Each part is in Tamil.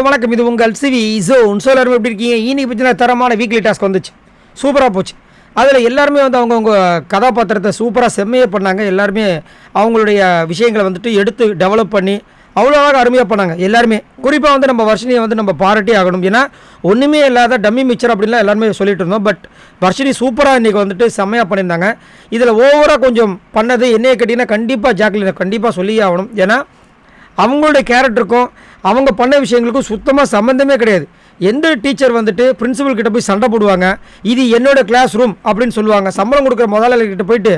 ஹலோ வணக்கம். இது உங்கள் சிவி ஜோன். ஸோ எல்லாரும் எப்படி இருக்கீங்க? இன்னைக்கு பார்த்தீங்கன்னா தரமான வீக்லி டாஸ்க் வந்துச்சு. சூப்பராக போச்சு. அதில் எல்லாருமே வந்து அவங்கவுங்க கதாபாத்திரத்தை சூப்பராக செம்மையே பண்ணாங்க. எல்லாருமே அவங்களுடைய விஷயங்களை வந்துட்டு எடுத்து டெவலப் பண்ணி அவ்வளோ அழகாக அருமையாக பண்ணாங்க. எல்லாருமே. குறிப்பாக வந்து நம்ம வர்ஷினியை வந்து நம்ம பாராட்டி ஆகணும். ஏன்னா ஒன்றுமே இல்லாத டம்மி மிக்சர் அப்படின்லாம் எல்லாருமே சொல்லிட்டு இருந்தோம். பட் வர்ஷினி சூப்பராக இன்றைக்கி வந்துட்டு செம்மையாக பண்ணியிருந்தாங்க. இதில் ஓவராக கொஞ்சம் பண்ணது என்னையை கேட்டிங்கன்னா கண்டிப்பாக ஜாக்லினை கண்டிப்பாக சொல்லியே ஆகணும். ஏன்னா அவங்களுடைய கேரக்டருக்கும் அவங்க பண்ண விஷயங்களுக்கும் சுத்தமாக சம்மந்தமே கிடையாது. எந்த டீச்சர் வந்துட்டு பிரின்சிபல் கிட்ட போய் சண்டை போடுவாங்க இது என்னோட கிளாஸ் ரூம் அப்படின்னு சொல்லுவாங்க. சம்பளம் கொடுக்குற முதலாளிகிட்ட போயிட்டு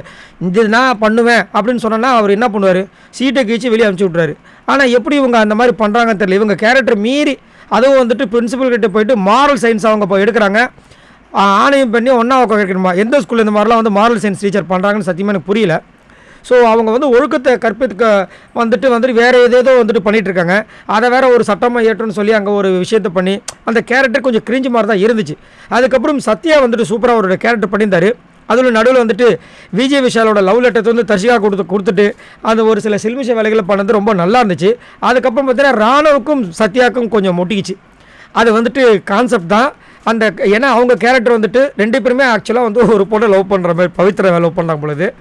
இது நான் பண்ணுவேன் அப்படின்னு சொன்னோன்னா அவர் என்ன பண்ணுவார்? சீட்டை கீழ்ச்சி வெளியே அனுப்பிச்சி விட்றாரு ஆனால் எப்படி இவங்க அந்த மாதிரி பண்ணுறாங்கன்னு தெரியல. இவங்க கேரக்டர் மீறி அதுவும் வந்துட்டு பிரின்சிபல் கிட்ட போயிட்டு மாரல் சயின்ஸ் அவங்க போய் எடுக்கிறாங்க. ஆணையம் பண்ணி ஒன்றா உட்காந்துருக்கணுமா எந்த ஸ்கூலில் இந்த மாதிரிலாம் வந்து மாரல் சயின்ஸ் டீச்சர் பண்ணுறாங்கன்னு சத்தியமாக எனக்கு புரியல. ஸோ அவங்க வந்து ஒழுக்கத்தை கற்பித்துக்க வந்துட்டு வந்துட்டு வேறு ஏதேதோ வந்துட்டு பண்ணிகிட்ருக்காங்க இருக்காங்க அதை வேற ஒரு சட்டமாக ஏற்றுன்னு சொல்லி அங்கே ஒரு விஷயத்தை பண்ணி அந்த கேரக்டர் கொஞ்சம் கிரிஞ்சு மாதிரி தான் இருந்துச்சு. அதுக்கப்புறம் சத்யா வந்துட்டு சூப்பராக அவரோட கேரக்டர் பண்ணியிருந்தார். அதில் நடுவில் வந்துட்டு விஜய் விஷாலோட லவ் லெட்டர் வந்து தர்ஷிகா கொடுத்து கொடுத்துட்டு அந்த ஒரு சில சில்மிஷ வேலைகளை பண்ணது ரொம்ப நல்லா இருந்துச்சு. அதுக்கப்புறம் பார்த்தீங்கன்னா ராணுவுக்கும் சத்யாவுக்கும் கொஞ்சம் முட்டிக்கிச்சு. அது வந்துட்டு கான்செப்ட் தான். அந்த ஏன்னா அவங்க கேரக்டர் வந்துட்டு ரெண்டு பேருமே ஆக்சுவலாக வந்து ஒரு பொண்ணை லவ் பண்ணுற மாதிரி பவித்ரா லவ் பண்ணுறாங்க பொழுது.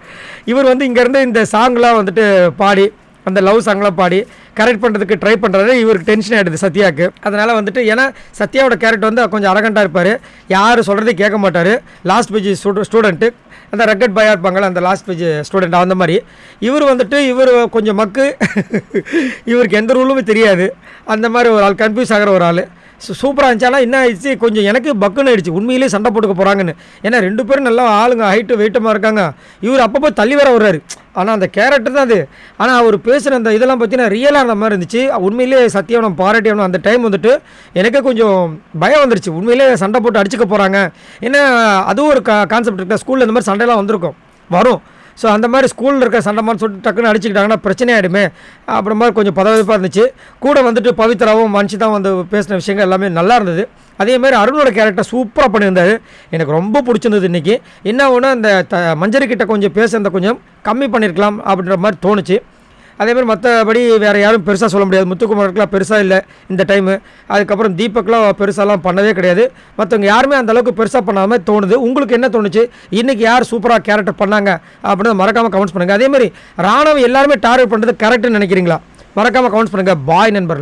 இவர் வந்து இங்கேருந்து இந்த சாங்லாம் வந்துட்டு பாடி அந்த லவ் சாங்லாம் பாடி கரெக்ட் பண்ணுறதுக்கு ட்ரை பண்ணுறாரு இவருக்கு டென்ஷன் ஆகிடுது சத்யாவுக்கு அதனால் வந்துட்டு ஏன்னா சத்யாவோட கேரக்டர் வந்து கொஞ்சம் அரகண்டாக இருப்பார். யார் சொல்கிறதே கேட்க மாட்டார். லாஸ்ட் பேஜ் ஸ்டூ ஸ்டூடெண்ட்டு அந்த ரக்கட் பாயாக இருப்பாங்களே அந்த லாஸ்ட் பேஜ் ஸ்டூடெண்ட் அந்த மாதிரி. இவர் வந்துட்டு இவர் கொஞ்சம் மக்கு. இவருக்கு எந்த ரூலுமே தெரியாது. அந்த மாதிரி ஒரு ஆள் கன்ஃபியூஸ் ஆகிற ஒரு ஆள். சூப்பராக இருந்துச்சாலாம் என்ன ஆயிடுச்சு? கொஞ்சம் எனக்கு பக்குன்னு ஆயிடுச்சு. உண்மையிலேயே சண்டை போட்டுக்க போகிறாங்கன்னு ஏன்னா ரெண்டு பேரும் நல்லா ஆளுங்க ஹைட்டு வெயிட்டமாக இருக்காங்க. இவர் அப்பப்போ தள்ளி வர வர்றாரு. ஆனால் அந்த கேரக்டர் தான் அது. ஆனால் அவர் பேசுகிற அந்த இதெல்லாம் பார்த்தீங்கன்னா ரியலாக இருந்த மாதிரி இருந்துச்சு. உண்மையிலேயே சத்தியவனம் பாராட்டியவனம் அந்த டைம் வந்துட்டு எனக்கே கொஞ்சம் பயம் வந்துருச்சு. உண்மையிலேயே சண்டை போட்டு அடிச்சுக்க போகிறாங்க ஏன்னா அதுவும் ஒரு கா கான்செப்ட் இருக்கா ஸ்கூலில் இந்த மாதிரி சண்டைலாம் வந்திருக்கும். வரும். ஸோ அந்த மாதிரி ஸ்கூலில் இருக்க சண்டை மாதிரி சொல்லிட்டு டக்குன்னு அடிச்சுக்கிட்டாங்கன்னா பிரச்சனை ஆகிடுமே அப்புறம் மாதிரி கொஞ்சம் பதவிப்பாக இருந்துச்சு. கூட வந்துட்டு பவித்ராவும் தான் வந்து பேசின விஷயங்கள் எல்லாமே நல்லா இருந்தது. அதேமாதிரி அருணோட கேரக்டர் சூப்பராக பண்ணியிருந்தார். எனக்கு ரொம்ப பிடிச்சிருந்தது இன்றைக்கி என்ன ஒன்று அந்த த மஞ்சரிக்கிட்ட கொஞ்சம் பேசுகிறத கொஞ்சம் கம்மி பண்ணியிருக்கலாம் அப்படின்ற மாதிரி தோணுச்சு. அதே மாதிரி மற்றபடி வேறு யாரும் பெருசாக சொல்ல முடியாது. முத்துக்குமாருக்குலாம் பெருசாக இல்லை இந்த டைமு அதுக்கப்புறம் தீபக்லாம் பெருசாலாம் பண்ணவே கிடையாது. மற்றவங்க யாருமே அந்தளவுக்கு பெருசாக பண்ணாமல் தோணுது. உங்களுக்கு என்ன தோணுச்சு? இன்றைக்கி யார் சூப்பராக கேரக்டர் பண்ணாங்க? அப்படின்னு மறக்காமல் கமெண்ட்ஸ் பண்ணுங்கள் அதேமாதிரி ராணுவம் எல்லாருமே டார்கெட் பண்ணுறது கரெக்டுன்னு நினைக்கிறீங்களா? மறக்காமல் கமெண்ட்ஸ் பண்ணுங்கள் பாய் நண்பர்களே.